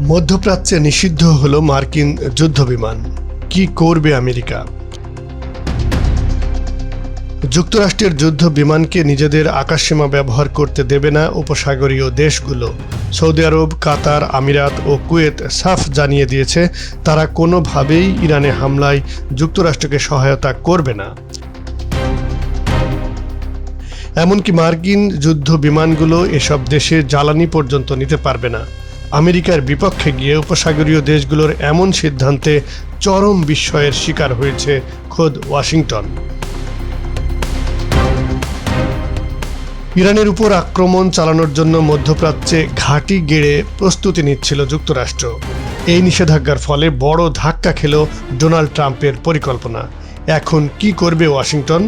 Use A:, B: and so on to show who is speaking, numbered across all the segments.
A: মধ্যপ্রাচ্যে নিষিদ্ধ হলো মার্কিন যুদ্ধবিমান। কি করবে আমেরিকা? যুক্তরাষ্ট্রের যুদ্ধ বিমানকে নিজেদের আকাশসীমা ব্যবহার করতে দেবে না উপসাগরীয় দেশগুলো। সৌদি আরব, কাতার, আমিরাত ও কুয়েত সাফ জানিয়ে দিয়েছে, তারা কোনোভাবেই ইরানে হামলায় যুক্তরাষ্ট্রকে সহায়তা করবে না। এমনকি মার্কিন যুদ্ধ বিমানগুলো এসব দেশে জ্বালানি পর্যন্ত নিতে পারবে না। আমেরিকার বিপক্ষে গিয়ে উপসাগরীয় দেশগুলোর এমন সিদ্ধান্তে চরম বিস্ময়ের শিকার হয়েছে খোদ ওয়াশিংটন। ইরানের উপর আক্রমণ চালানোর জন্য মধ্যপ্রাচ্যে ঘাঁটি গেড়ে প্রস্তুতি নিচ্ছিল যুক্তরাষ্ট্র। এই নিষেধাজ্ঞার ফলে বড় ধাক্কা খেল ডোনাল্ড ট্রাম্পের পরিকল্পনা। এখন কি করবে ওয়াশিংটন?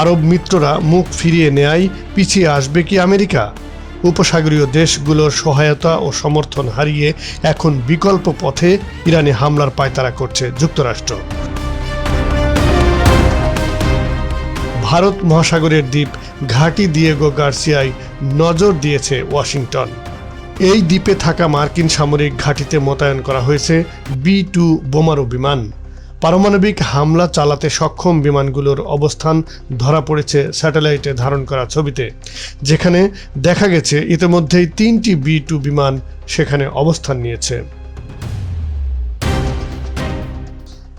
A: আরব মিত্ররা মুখ ফিরিয়ে নেয় পিছিয়ে আসবে কি আমেরিকা? উপসাগরীয় দেশগুলোর সহায়তা ও সমর্থন হারিয়ে এখন বিকল্প পথে ইরানে হামলার পায়তারা করছে যুক্তরাষ্ট্র। ভারত মহাসাগরের দ্বীপ ঘাটি দিয়েগো গার্সিয়ায় নজর দিয়েছে ওয়াশিংটন। এই দ্বীপে থাকা মার্কিন সামরিক ঘাঁটিতে মোতায়েন করা হয়েছে বি টু বোমারু বিমান। পারমাণবিক হামলা চালাতে সক্ষম বিমানগুলোর অবস্থান ধরা পড়েছে স্যাটেলাইটে ধারণ করা ছবিতে। যেখানে দেখা গেছে ইতিমধ্যেই তিনটি বি টু বিমান সেখানে অবস্থান নিয়েছে।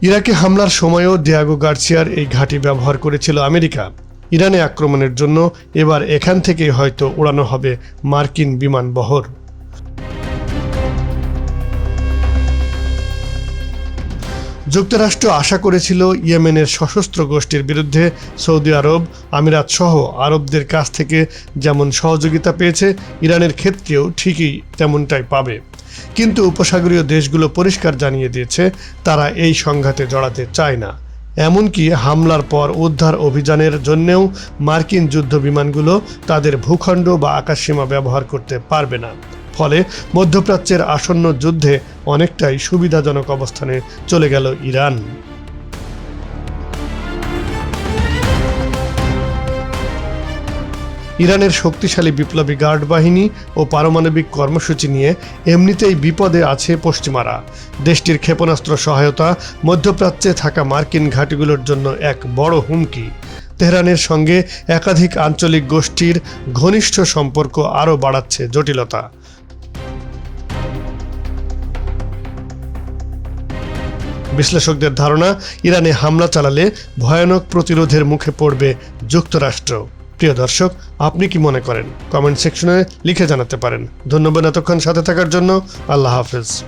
A: ইরাকে হামলার সময়ও ডিয়াগো গার্সিয়ার এই ঘাঁটি ব্যবহার করেছিল আমেরিকা। ইরানে আক্রমণের জন্য এবার এখান থেকেই হয়তো উড়ানো হবে মার্কিন বিমান বহর। যুক্তরাষ্ট্র আশা করেছিল ইয়েমেনের সশস্ত্র গোষ্ঠীর বিরুদ্ধে সৌদি আরব, আমিরাত সহ আরবদের কাছ থেকে যেমন সহযোগিতা পেয়েছে, ইরানের ক্ষেত্রেও ঠিকই তেমনটাই পাবে। কিন্তু উপসাগরীয় দেশগুলো পরিষ্কার জানিয়ে দিয়েছে, তারা এই সংঘাতে জড়াতে চায় না। এমনকি হামলার পর উদ্ধার অভিযানের জন্যেও মার্কিন যুদ্ধ বিমানগুলো তাদের ভূখণ্ড বা আকাশসীমা ব্যবহার করতে পারবে না। ফলে মধ্যপ্রাচ্যের আসন্ন যুদ্ধে অনেকটাই সুবিধাজনক অবস্থানে চলে গেল ইরান। ইরানের শক্তিশালী বিপ্লবী গার্ড বাহিনী ও পারমাণবিক কর্মসূচি নিয়ে এমনিতেই বিপদে আছে পশ্চিমারা। দেশটির ক্ষেপণাস্ত্র সহায়তা, মধ্যপ্রাচ্যে থাকা মার্কিন ঘাঁটিগুলোর জন্য এক বড় হুমকি। তেহরানের সঙ্গে একাধিক আঞ্চলিক গোষ্ঠীর ঘনিষ্ঠ সম্পর্ক আরও বাড়াচ্ছে জটিলতা। বিশ্লেষকদের ধারণা, ইরানে হামলা চালালে ভয়ানক প্রতিরোধের মুখে পড়বে যুক্তরাষ্ট্র। প্রিয় দর্শক, আপনি কি মনে করেন? কমেন্ট সেকশনে লিখে জানাতে পারেন। ধন্যবাদ এতক্ষণ সাথে থাকার জন্য। আল্লাহ হাফেজ।